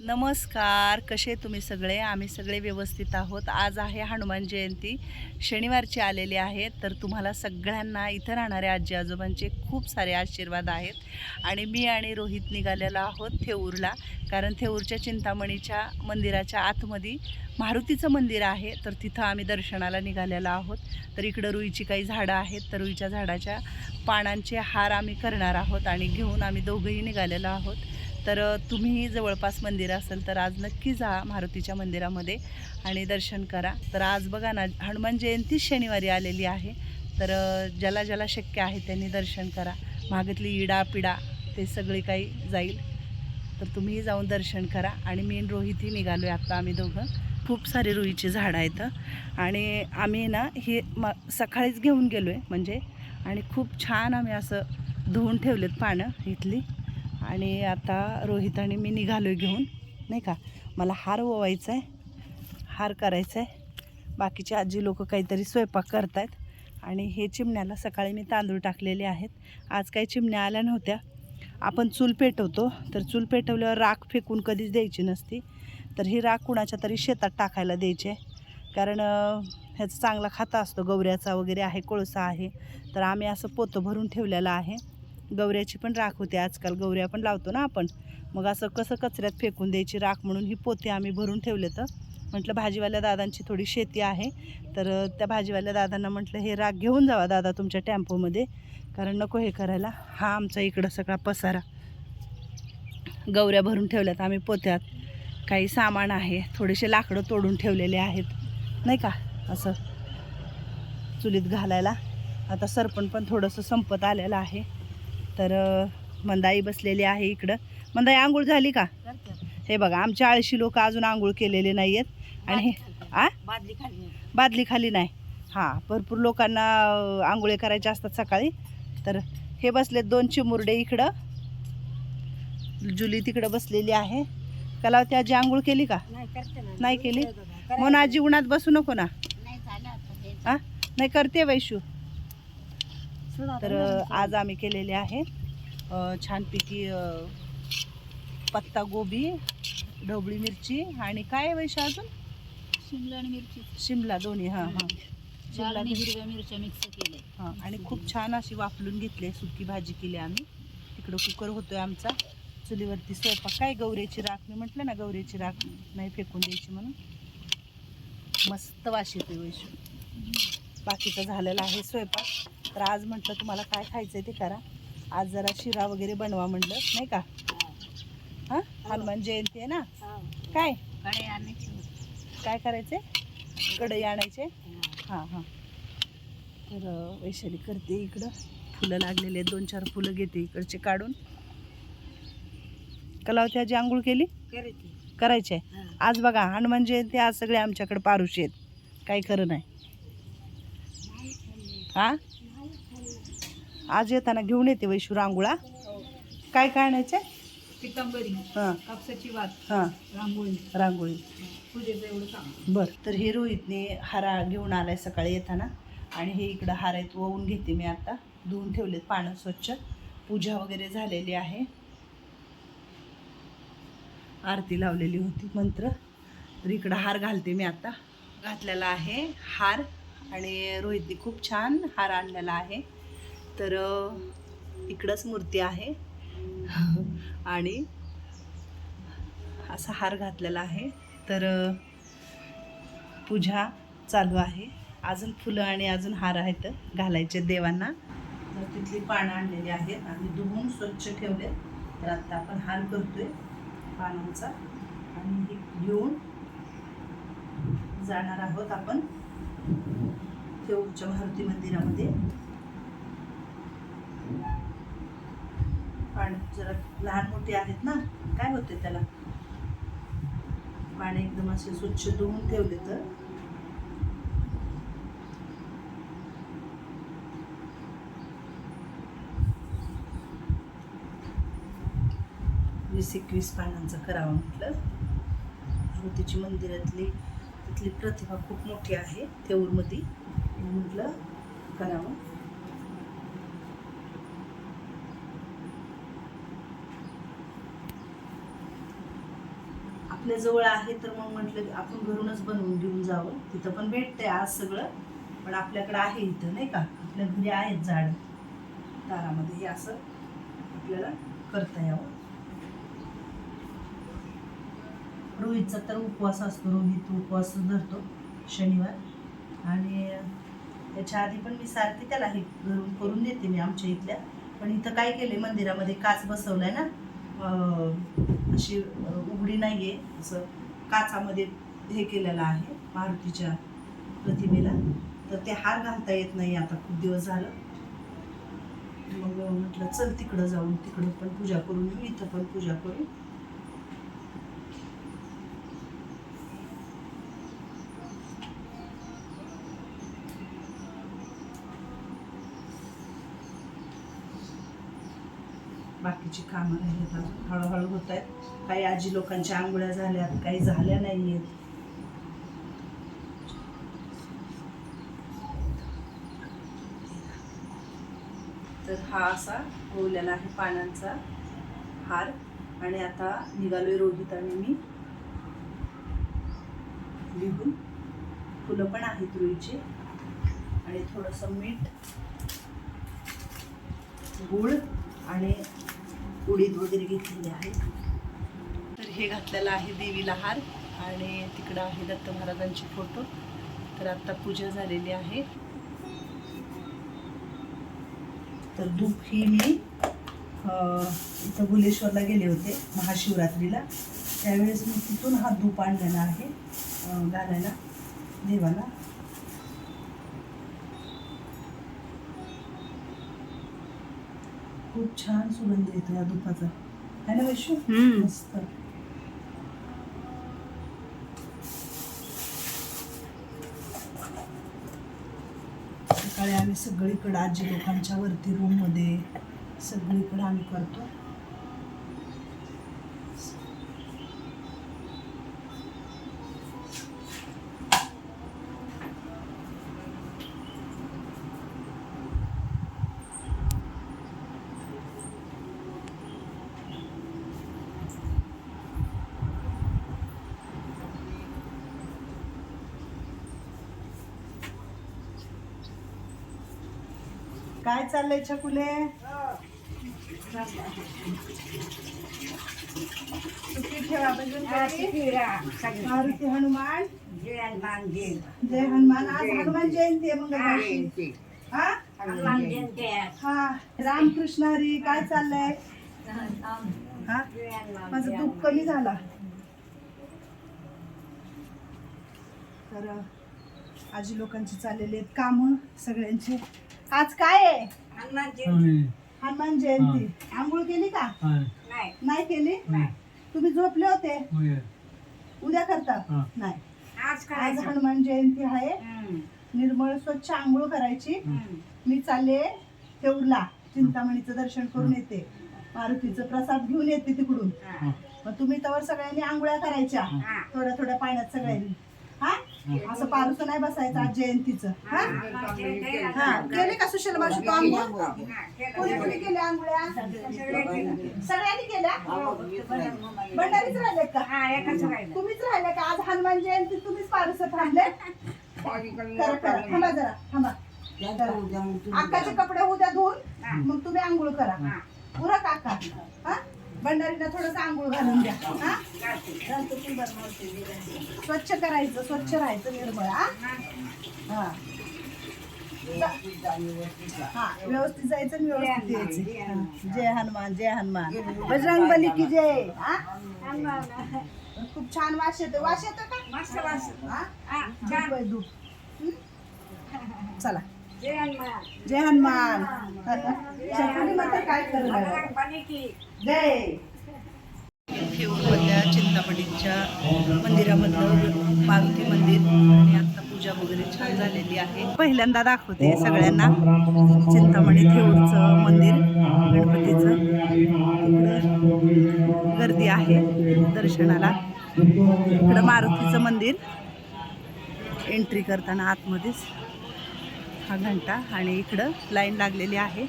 नमस्कार कसे तुम्ही सगळे? आम्ही सगळे व्यवस्थित आहोत. आज आहे हनुमान जयंती. शनिवारची आलेली आहे तर तुम्हाला सगळ्यांना इथं राहणाऱ्या आजी आजोबांचे खूप सारे आशीर्वाद आहेत. आणि मी आणि रोहित निघालेलो आहोत थेऊरला कारण थेऊरच्या चिंतामणीच्या मंदिराच्या आतमध्ये मारुतीचं मंदिर आहे तर तिथं आम्ही दर्शनाला निघालेलो आहोत. तर इकडं रुईची काही झाडं आहेत तर रुईच्या झाडाच्या पानांचे हार आम्ही करणार आहोत आणि घेऊन आम्ही दोघंही निघालेलो आहोत. तर तुम्ही जवळपास मंदिर असेल तर आज नक्की जा मारुतीच्या मंदिरामध्ये आणि दर्शन करा. तर आज बघा ना हनुमान जयंती शनिवारी आलेली आहे. तर ज्याला ज्याला शक्य आहे त्यांनी दर्शन करा. मागितली इडा पिडा ते सगळे काही जाईल. तर तुम्हीही जाऊन दर्शन करा आणि मेन रोहितही निघालो आहे आत्ता आम्ही दोघं. खूप सारे रुईची झाडं आहेत. आणि आम्ही ना हे म सकाळीच घेऊन गेलो आहे म्हणजे आणि खूप छान आम्ही असं धुवून ठेवलेत पानं इथली. आणि आता रोहित आणि मी निघालो घेऊन नाही का? मला हार ओवायचा आहे हार करायचा आहे बाकीचे आजी लोक काहीतरी स्वयंपाक करतायत आणि हे चिमण्याला सकाळी मी तांदूळ टाकलेले आहेत. आज काही चिमण्या आल्या नव्हत्या. आपण चूल पेटवतो तर चूल पेटवल्यावर राख फेकून कधीच द्यायची नसती. तर ही राख कुणाच्या तरी शेतात टाकायला द्यायची आहे. कारण ह्याचा चांगला खाता असतो गवऱ्याचा वगैरे आहे कोळसा आहे. तर आम्ही असं पोतं भरून ठेवलेलं आहे. गवऱ्याची पण राख होते आजकाल. गवऱ्या पण लावतो ना आपण. मग असं कसं कचऱ्यात फेकून द्यायची राख म्हणून ही पोते आम्ही भरून ठेवले तर म्हटलं भाजीवाल्या दादांची थोडी शेती आहे. तर त्या भाजीवाल्या दादांना म्हटलं हे राख घेऊन जावा दादा तुमच्या टेम्पोमध्ये. कारण नको हे करायला. हा आमचा इकडं सगळा पसारा. गवऱ्या भरून ठेवल्यात आम्ही पोत्यात. काही सामान आहे. थोडेसे लाकडं तोडून ठेवलेले आहेत. नाही का? असं. चुलीत घालायला. आता सरपण पण थोडंसं संपत आलेलं आहे. तर मंदाई बसलेली आहे इकडं. मंदाई आंघोळ झाली का? हे बघा आमच्या आळशी लोक अजून आंघोळ केलेले नाही आहेत आणि हे आ? बादली खाली बादली खाली नाही. हां भरपूर लोकांना आंघोळे करायचे असतात सकाळी. तर हे बसलेत दोन चिमुरडे इकडं. जुली तिकडं बसलेली आहे. कलावती आजी आंघोळ केली का? नाही केली? म्हणून आजी उन्हात बसू नको ना? नाही करते वैशू. तर आज आम्ही केलेले आहे छानपैकी पत्ता गोबी ढोबळी मिरची आणि काय वैशू अजून? शिमला आणि मिरची. शिमला दोन्ही हां हां. शिमला आणि हिरव्या मिरच्या मिक्स केले हां आणि खूप छान अशी वाफलून घेतली सुकी भाजी केली आम्ही. तिकडं कुकर होतोय आमचा. चुलीवरती स्वयंपाक. काय गौऱ्याची राख? मी म्हटलं ना गौऱ्याची राख नाही फेकून द्यायची म्हणून. मस्त वास येतोय वैशू. बाकीचं झालेलं आहे स्वयंपाक. तर आज म्हटलं तुम्हाला काय खायचं आहे ते करा. आज जरा शिरा वगैरे बनवा म्हटलं नाही का? हां? हनुमान जयंती आहे ना? काय? आणायची काय करायचे? कढई आणायचे? हां हां. तर वैशाली करते इकडं. फुलं लागलेले आहेत दोन चार फुलं घेते इकडचे काढून. कलावती आजी आंघोळ केली? करायची करायचे आज बघा हनुमान जयंती आज सगळे आमच्याकडे पारुशी आहेत. काही खरं नाही. हा? आज येताना घेऊन येते वैशू रांगोळा. काय काय आणायचे पितांबरी हां. कापसाची वात हां. रांगोळी. रांगोळी. पूजेचं एवढं बरं. तर हे रोहितने हारा घेऊन आलाय सकाळी येताना. आणि हे इकडं हार आहेत वळून घेते मी आता. धुवून ठेवलेत पानं स्वच्छ. पूजा वगैरे झालेली आहे. आरती लावलेली होती मंत्र. तर इकडं हार घालते मी आता. घातलेला आहे हार. आणि रोहितने खूप छान हार आणलेला आहे. तर इकडंच मूर्ती आहे. आणि असा हार घातलेला आहे. तर पूजा चालू आहे. अजून फुलं आणि अजून हार आहेत घालायचे देवांना. तर तिथली पानं आणलेली आहेत. आणि धुवून स्वच्छ ठेवले. तर आत्ता आपण हार करतोय पानांचा. आणि हे घेऊन जाणार आहोत आपण. थेऊरच्या मारुती मंदिरामध्ये. पाणी जरा लहान मोठे आहेत ना काय होते त्याला? पाणी एकदम असे स्वच्छ धुवून ठेवले तर. वीस एकवीस पानांचं करावं म्हटलं. मारुतीची मंदिरातली तिथली प्रतिभा खूप मोठी आहे थेऊरमध्ये म्हटलं करावं. आपल्या जवळ आहे तर मग म्हटलं की आपण घरूनच बनवून घेऊन जावं. तिथं पण भेटतंय आज सगळं. पण आपल्याकडे आहे इथं नाही का? आपल्या घरी आहेत झाड. दारामध्ये हे असं आपल्याला करता यावं. रोहितचा तर उपवास असतो रोहित उपवास धरतो शनिवार. आणि त्याच्या आधी पण मी सारखी त्याला हे घरून करून देते मी आमच्या इथल्या. पण इथं काय केले मंदिरामध्ये काच बसवलाय ना? अशी उघडी नाही आहे असं काचामध्ये हे केलेलं आहे मारुतीच्या प्रतिमेला. तर ते हार घालता येत नाही आता. खूप दिवस झालं. मग म्हटलं चल तिकडं जाऊन तिकडं पण पूजा करून येऊ इथं पण पूजा करू बाकीची कामं राहिलीत अजून हळूहळू होत आहेत. काही आजी लोकांच्या आंघोळ्या झाल्यात काही झाल्या नाही आहेत तर हा असा ओवलेला आहे पानांचा हार. आणि आता निघालोय रोहित आणि मी. लिहून. फुलं पण आहेत रुईची. आणि थोडंसं मीठ गूळ आणि उडीद वगैरे घेतलेले आहे. तर हे घातलेलं आहे देवीला हार आणि तिकडं आहे दत्त महाराजांचे फोटो. तर आता पूजा झालेली आहे. तर धूप ही मी इथं गुलेश्वरला गेले होते महाशिवरात्रीला. त्यावेळेस मी तिथून हा धूप आणलेला आहे घालायला देवाला. खूप छान सुगंध येतो या धुपाचा है ना वैशू. मस्त. सकाळी आम्ही सगळीकडे आजी लोकांच्या वरती रूममध्ये सगळीकडे आम्ही करतो. काय चाललंय छकुले? सुखी ठेवा मारुती हनुमान. जय हनुमान आज हनुमान जयंती आहे मंगळवारची. हा हा रामकृष्ण हरी काय चाललंय? हा? माझं दुःख कमी झाला. तर आजी लोकांची चाललेली आहेत काम सगळ्यांची. आज काय आहे? हनुमान जयंती. आंघोळ केली का? नाही. केली? तुम्ही झोपले होते? उद्या करता? नाही. आज हनुमान जयंती आहे. निर्मळ स्वच्छ आंघोळ करायची. मी चालले तेवढला. चिंतामणीचं दर्शन करून येते. मारुतीचं प्रसाद घेऊन येते तिकडून. मग तुम्ही तर सगळ्यांनी आंघोळ्या करायच्या. थोड्या थोड्या पाण्यात सगळ्यांनी. हा? असं पारुसं नाही बसायचं आज जयंतीचं. हा? हा केले का सुशील मावशी तू आंघोळ? कोणी कोणी केल्या आंघोळ्या? सगळ्यांनी केल्या? भंडारीच राहिले का? तुम्हीच राहिले का? आज हनुमान जयंती तुम्हीच पारुस थांबले? थांबा जरा थांबा. अक्काचे कपडे उद्या धुवून मग तुम्ही आंघोळ करा. उरा काका हा? भंडारीला थोडस आंघोळ घालून द्या. हा? स्वच्छ करायचं स्वच्छ राहायचं निर्मळ हा? हा. हा व्यवस्थित जायचं आणि व्यवस्थित यायचं. जय हनुमान जय हनुमान. बजरंग बली की जय. हा? खूप छान वास येतो. वास येतो का? हा? धूप आहे, धूप? चला. जय हनुमान. शकुनी माता काय करणार? जय. मधल्या चिंतामणीच्या मंदिरामधलं मारुती मंदिर आणि आता पूजा वगैरे छान झालेली आहे. पहिल्यांदा दाखवते सगळ्यांना चिंतामणी थेऊरचं मंदिर गणपतीचं. गर्दी आहे दर्शनाला. इकडं मारुतीचं मंदिर. एंट्री करताना आतमध्येच. हा घंटा आणि इकडं लाईन लागलेली आहे.